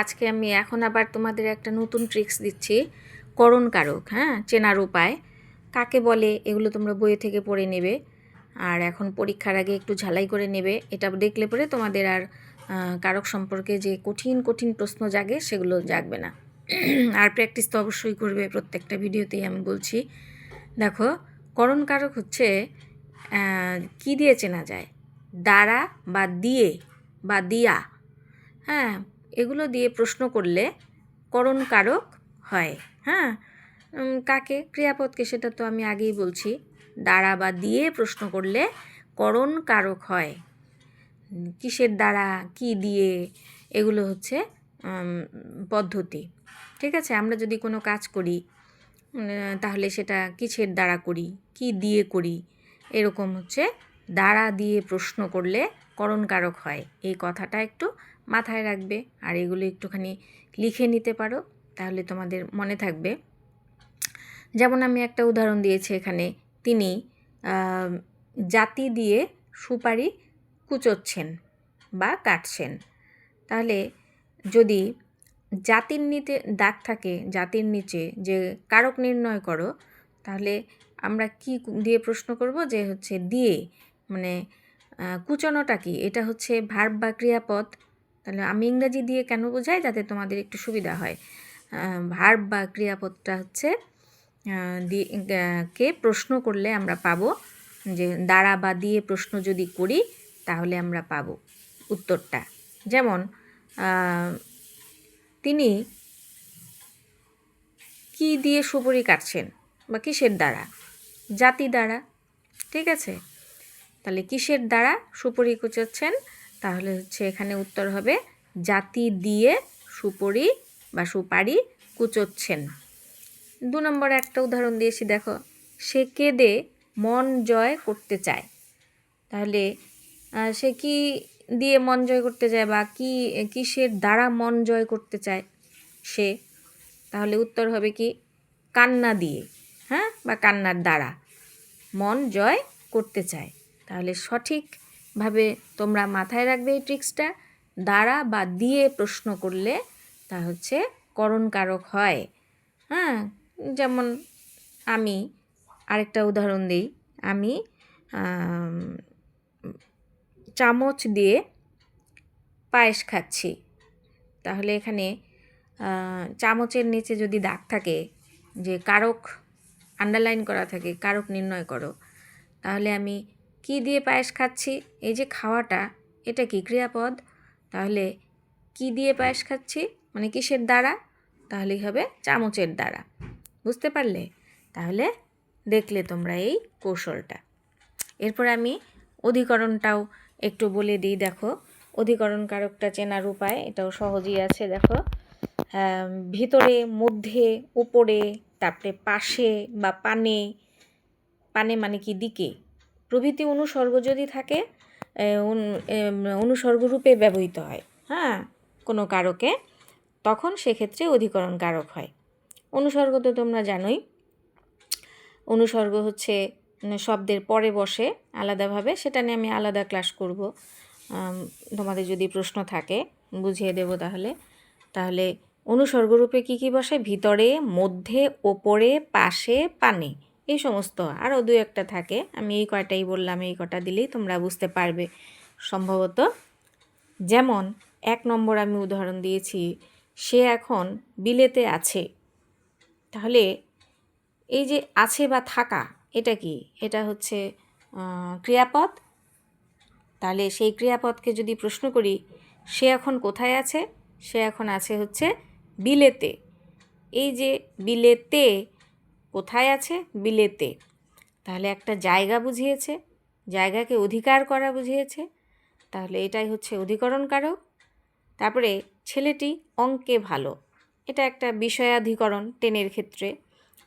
আজকে আমি এখন আবার তোমাদের একটা নতুন ট্রিক্স দিচ্ছি। করণ কারক হ্যাঁ? চেনার উপায়। কাকে বলে? এগুলো তোমরা বইয়ে থেকে পড়ে নেবে। আর এখন পরীক্ষার আগে একটু ঝালাই করে নেবে। এটা দেখলে পরে তোমাদের আর কারক সম্পর্কে যে কঠিন কঠিন প্রশ্ন জাগে, সেগুলো জাগবে না। আর প্র্যাকটিস তো অবশ্যই করবে প্রত্যেকটা ভিডিওতেই আমি বলছি। দেখো, করণ কারক হচ্ছে কি দিয়ে চেনা যায়? দ্বারা বা দিয়ে বা দিয়া হ্যাঁ? এগুলো দিয়ে প্রশ্ন করলে করণ কারক হয়? হ্যাঁ কাকে? ক্রিয়াপদকে, সেটা তো আমি আগেই বলছি। দ্বারা বা দিয়ে প্রশ্ন করলে করণ কারক হয়। কিসের দ্বারা, কি দিয়ে, এগুলো হচ্ছে পদ্ধতি। ঠিক আছে? আমরা যদি কোনো কাজ করি তাহলে সেটা কিসের দ্বারা করি, কি দিয়ে করি, এরকম হচ্ছে দ্বারা দিয়ে প্রশ্ন করলে করণ কারক হয়। এই কথাটা একটু মাথায় রাখবে আর এগুলো একটুখানি লিখে নিতে পারো, তাহলে তোমাদের মনে থাকবে। যেমন আমি একটা উদাহরণ দিয়েছি এখানে, তিনি জাতি দিয়ে সুপারি কুচোচ্ছেন বা কাটছেন। তাহলে যদি জাতির নিতে দাগ থাকে, জাতির নিচে যে কারক নির্ণয় করো, তাহলে আমরা কি দিয়ে প্রশ্ন করব যে হচ্ছে দিয়ে মানে কুচনোটা কি? এটা হচ্ছে ভার্ব বা ক্রিয়াপদ তাহলে আমি ইংরাজি দিয়ে কেন বোঝাই? যাতে তোমাদের একটু সুবিধা হয়। ভার্ব বা ক্রিয়াপদটা হচ্ছে কে প্রশ্ন করলে আমরা পাবো। যে দ্বারা বা দিয়ে প্রশ্ন যদি করি, তাহলে আমরা পাবো উত্তরটা। যেমন তিনি কি দিয়ে সুপুরি কাটছেন বা কিসের দ্বারা? জাতি দ্বারা। ঠিক আছে? তাহলে কিসের দ্বারা সুপুরি কুচাচ্ছেন? তাহলে হচ্ছে এখানে উত্তর হবে, জাতি দিয়ে সুপুরি বা সুপারি কুচোচ্ছেন। দু নম্বর একটা উদাহরণ দিয়েছি, দেখো, সে কেঁদে মন জয় করতে চায়। তাহলে সে কি দিয়ে মন জয় করতে চায় বা কি, কিসের দ্বারা মন জয় করতে চায়? সে, তাহলে উত্তর হবে কি, কান্না দিয়ে হ্যাঁ বা কান্নার দ্বারা মন জয় করতে চায়। তাহলে সঠিকভাবে তোমরা মাথায় রাখবে এই ট্রিক্সটা দ্বারা বা দিয়ে প্রশ্ন করলে তা হচ্ছে করণ কারক হয়। হ্যাঁ যেমন আমি আরেকটা উদাহরণ দিই। আমি চামচ দিয়ে পায়েস খাচ্ছি। তাহলে এখানে চামচের নিচে যদি দাগ থাকে, যে কারক আন্ডারলাইন করা থাকে, কারক নির্ণয় করো, তাহলে আমি কি দিয়ে পায়েস খাচ্ছি? এই যে খাওয়াটা, এটা কি ক্রিয়াপদ? তাহলে কি দিয়ে পায়েস খাচ্ছি? মানে কিসের দ্বারা? তাহলেই হবে চামচের দ্বারা। বুঝতে পারলে? তাহলে দেখলে তোমরা এই কৌশলটা। এরপর আমি অধিকরণটাও একটু বলে দিই, দেখো। অধিকরণ কারকটা চেনার উপায়, এটাও সহজেই আছে, দেখো। ভিতরে, মধ্যে, উপরে, তারপরে পাশে বা পানে পানে মানে কি দিকে? প্রভৃতি অনুসর্গ যদি থাকে এ, উন- এম, অনুসর্গ রূপে ব্যবহৃত হয় হ্যাঁ কোনো কারকে তখন সেক্ষেত্রে অধিকরণ কারক হয়। অনুসর্গ তো তোমরা জানোই। অনুসর্গ হচ্ছে শব্দের পরে বসে আলাদাভাবে সেটা নিয়ে আমি আলাদা ক্লাস করব। তোমাদের যদি প্রশ্ন থাকে বুঝিয়ে দেব তাহলে। তাহলে অনুসর্গরূপে কী কী বসে? ভিতরে মধ্যে ওপরে পাশে পানে। এই সমস্ত আরও দু একটা থাকে। আমি এই কয়টাই বললাম, এই কটা দিলেই তোমরা বুঝতে পারবে। সম্ভবত যেমন এক নম্বর আমি উদাহরণ দিয়েছি, সে এখন বিলেতে আছে। তাহলে এই যে আছে বা থাকা, এটা কি? এটা হচ্ছে ক্রিয়াপদ? তাহলে সেই ক্রিয়াপদকে যদি প্রশ্ন করি, সে এখন কোথায় আছে? সে এখন আছে হচ্ছে বিলেতে। এই যে বিলেতে কোথায় আছে? বিলেতে। তাহলে একটা জায়গা বুঝিয়েছে, জায়গাকে অধিকার করা বুঝিয়েছে। তাহলে এটাই হচ্ছে অধিকরণ কারক তারপরে ছেলেটি অঙ্কে ভালো। এটা একটা বিষয়াধিকরণ টেনের ক্ষেত্রে।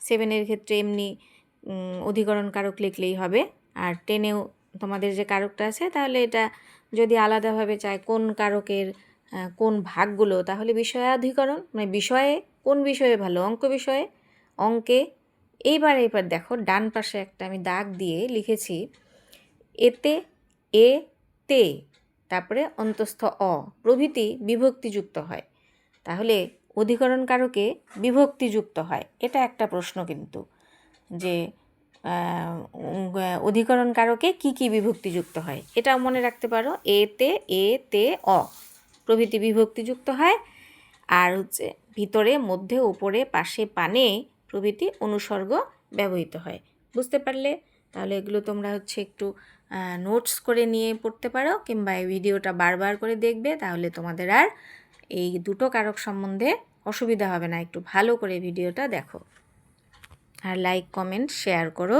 সেভেনের ক্ষেত্রে এমনি অধিকরণ কারক লিখলেই হবে। আর টেনেও তোমাদের যে কারকটা আছে, তাহলে এটা যদি আলাদাভাবে চায় কোন কারকের কোন ভাগগুলো, তাহলে বিষয়াধিকরণ মানে বিষয়ে কোন বিষয়ে ভালো? অঙ্ক বিষয়ে? অঙ্কে এইবার এইবার দেখো, ডান পাশে একটা আমি দাগ দিয়ে লিখেছি, এতে এ তে, তারপরে অন্তস্থ অ, প্রভৃতি বিভক্তিযুক্ত হয়। তাহলে অধিকরণ কারকে বিভক্তিযুক্ত হয়, এটা একটা প্রশ্ন কিন্তু, যে অধিকরণ কারকে কি কি বিভক্তিযুক্ত হয়, এটাও মনে রাখতে পারো, এ তে এ তে, অ, প্রভৃতি বিভক্তিযুক্ত হয়, আর হচ্ছে ভিতরে, মধ্যে, উপরে, পাশে, পানে প্রভৃতি অনুসর্গ ব্যবহৃত হয়। বুঝতে পারলে? তাহলে এগুলো তোমরা হচ্ছে একটু নোটস করে নিয়ে পড়তে পারো কিংবা এই ভিডিওটা বারবার করে দেখবে, তাহলে তোমাদের আর এই দুটো কারক সম্বন্ধে অসুবিধা হবে না। একটু ভালো করে ভিডিওটা দেখো। আর লাইক কমেন্ট শেয়ার করো।